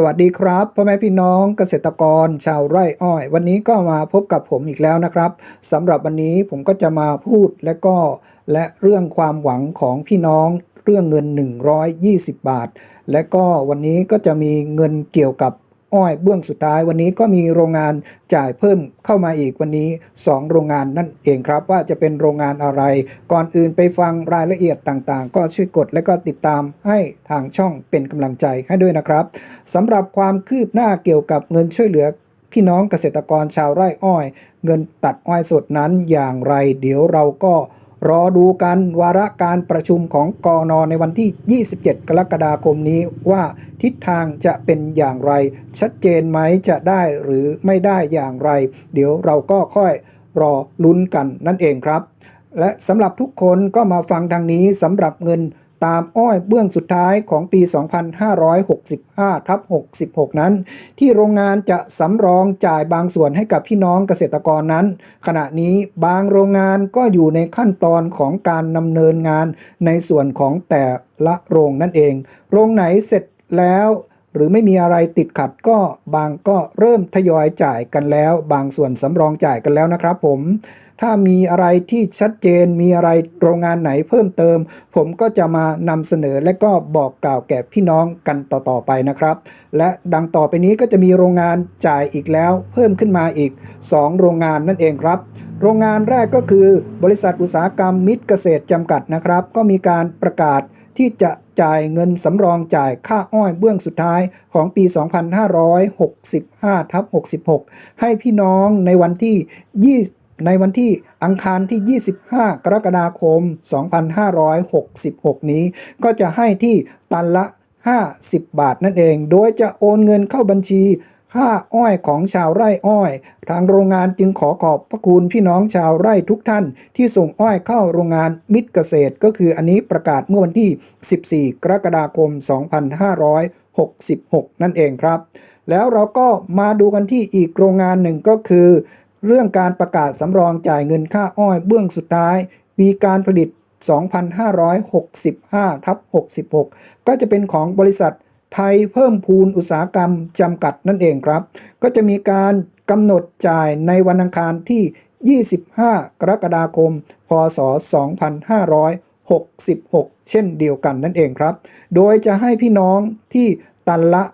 สวัสดีครับพ่อแม่พี่น้องเกษตรกรชาวไร่อ้อย วันนี้ก็มาพบกับผมอีกแล้วนะครับสำหรับวันนี้ผมก็จะมาพูดและก็และเรื่องความหวังของพี่น้องเรื่องเงิน 120 บาท และก็วันนี้ก็จะมีเงินเกี่ยวกับ อ้อยเบื้องสุดท้ายวันนี้ก็มีโรงงานจ่ายเพิ่มเข้ามาอีกวันนี้ 2 โรงงานนั่นเองครับ ว่าจะเป็นโรงงานอะไร ก่อนอื่นไปฟังรายละเอียดต่างๆ ก็ช่วยกดและก็ติดตามให้ทางช่องเป็นกำลังใจให้ด้วยนะครับสำหรับความคืบหน้าเกี่ยวกับเงินช่วยเหลือพี่น้องเกษตรกรชาวไร่อ้อย เงินตัดอ้อยสดนั้นอย่างไร เดี๋ยวเราก็ รอดูกันวาระการประชุมของกอนในวันที่ 27 กรกฎาคมนี้ว่าทิศทางจะเป็นอย่างไร ชัดเจนไหมจะได้หรือไม่ได้อย่างไร เดี๋ยวเราก็ค่อยรอลุ้นกันนั่นเองครับ และสำหรับทุกคนก็มาฟังทางนี้สำหรับเงิน ตามอ้อยเบื้องสุดท้ายของปี 2565ทับ66 นั้น ที่โรงงานจะสำรองจ่ายบางส่วนให้กับพี่น้องเกษตรกรนั้น ขณะนี้บางโรงงานก็อยู่ในขั้นตอนของการดำเนินงานในส่วนของแต่ละโรงนั่นเอง โรงไหนเสร็จแล้ว หรือไม่มีอะไรติดขัดก็บางก็เริ่มทยอยจ่ายกันแล้ว บางส่วนสำรองจ่ายกันแล้วนะครับผมถ้ามีอะไรที่ชัดเจนมีอะไรโรงงานไหนเพิ่มเติม ผมก็จะมานำเสนอและก็บอกกล่าวแก่พี่น้องกันต่อๆไปนะครับ และดังต่อไปนี้ก็จะมีโรงงานจ่ายอีกแล้ว เพิ่มขึ้นมาอีก 2 โรงงานนั่นเองครับ โรงงานแรกก็คือบริษัทอุตสาหกรรมมิตรเกษตรจำกัดนะครับ ก็มีการประกาศ ที่จะจ่ายเงินสำรองจ่ายค่าอ้อยเบื้องสุดท้ายของปี 2565ทับ66 ให้พี่น้องในวันที่ 20 ในวันที่อังคารที่ 25 กรกฎาคม 2566 นี้ ก็จะให้ที่ตันละ 50 บาทนั่นเอง โดยจะโอนเงินเข้าบัญชี ค่าอ้อยของชาวไร่อ้อย ทางโรงงานจึงขอขอบพระคุณพี่น้องชาวไร่ทุกท่าน ที่ส่งอ้อยเข้าโรงงานมิตรเกษตร ก็คืออันนี้ประกาศเมื่อวันที่ 14 กรกฎาคม 2566 นั่นเองครับ แล้วเราก็มาดูกันที่อีกโรงงานหนึ่งก็คือ เรื่องการประกาศสำรองจ่ายเงินค่าอ้อยเบื้องสุดท้าย มีการผลิต 2,565ทับ66 ก็จะเป็นของบริษัท ไทยเพิ่มพูนอุตสาหกรรมจำกัดนั่นเองครับ ก็จะมีการกำหนดจ่ายในวันอังคารที่ 25 กรกฎาคม พศ 2566 เช่นเดียวกันนั่นเองครับ โดยจะให้พี่น้องที่ตันละ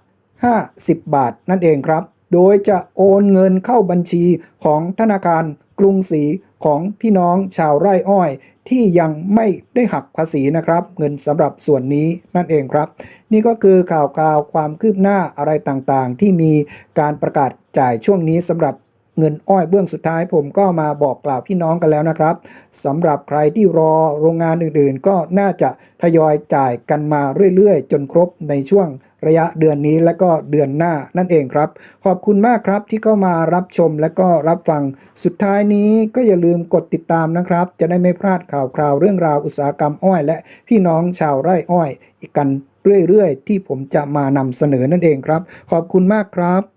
50 บาทนั่นเองครับ โดยจะโอนเงินเข้าบัญชีของธนาคารกรุงศรี ของพี่น้องชาวไร่อ้อย ที่ยังไม่ได้หักภาษีนะครับ เงินสำหรับส่วนนี้นั่นเองครับ นี่ก็คือข่าวกาวความคืบหน้าอะไรต่างๆ ที่มีการประกาศจ่ายช่วงนี้สำหรับ เงินอ้อยเบื้องสุดท้ายผมก็มาบอกกล่าวพี่น้องกันแล้วนะครับสำหรับใครที่รอโรงงานอื่นๆ ก็น่าจะทยอยจ่ายกันมาเรื่อยๆ จนครบในช่วงระยะเดือนนี้และก็เดือนหน้านั่นเองครับ ขอบคุณมากครับที่เข้ามารับชมและก็รับฟัง สุดท้ายนี้ก็อย่าลืมกดติดตามนะครับ จะได้ไม่พลาดข่าวคราวเรื่องราวอุตสาหกรรมอ้อย และพี่น้องชาวไร่อ้อย อีกกันเรื่อยๆ ที่ผมจะมานำเสนอนั่นเองครับ ขอบคุณมากครับ